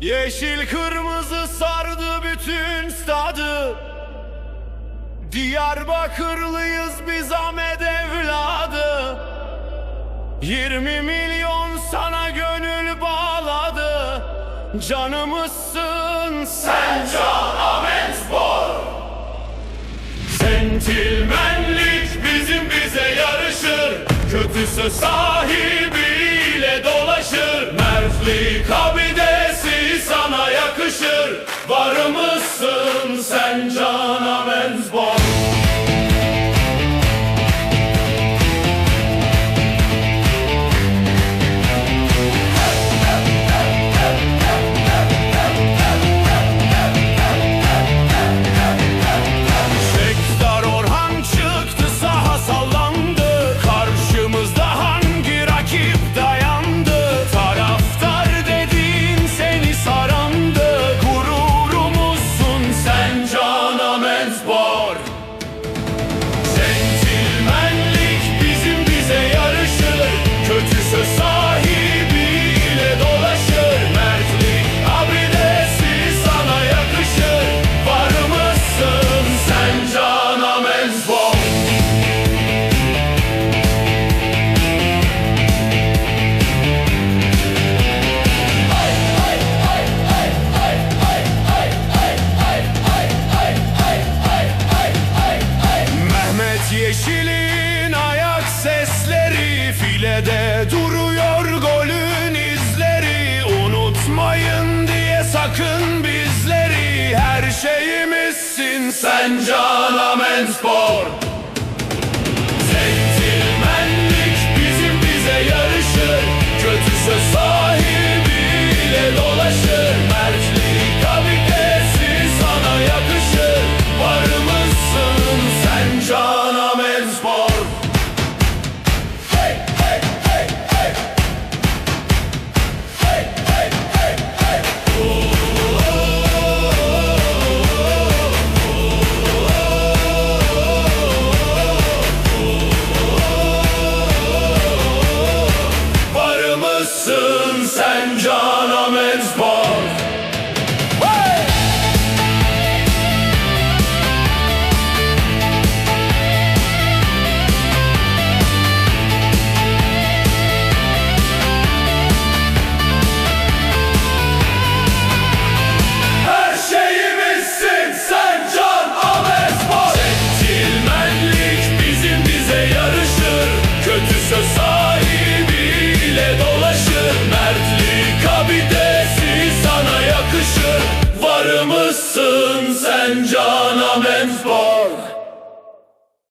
Yeşil kırmızı sardı bütün stadı. Diyarbakırlıyız biz Ahmet evladı. 20 milyon sana gönül bağladı. Canımızsın sen Can Ahmet Spor Sentilmenlik bizim bize yarışır. Kötüsü sahibiyle dolaşır. Mertlik Varımızsın sen Filede duruyor golün izleri. Unutmayın diye sakın bizleri. Her şeyimizsin sen Can Spor Varımızsın sen cana menfor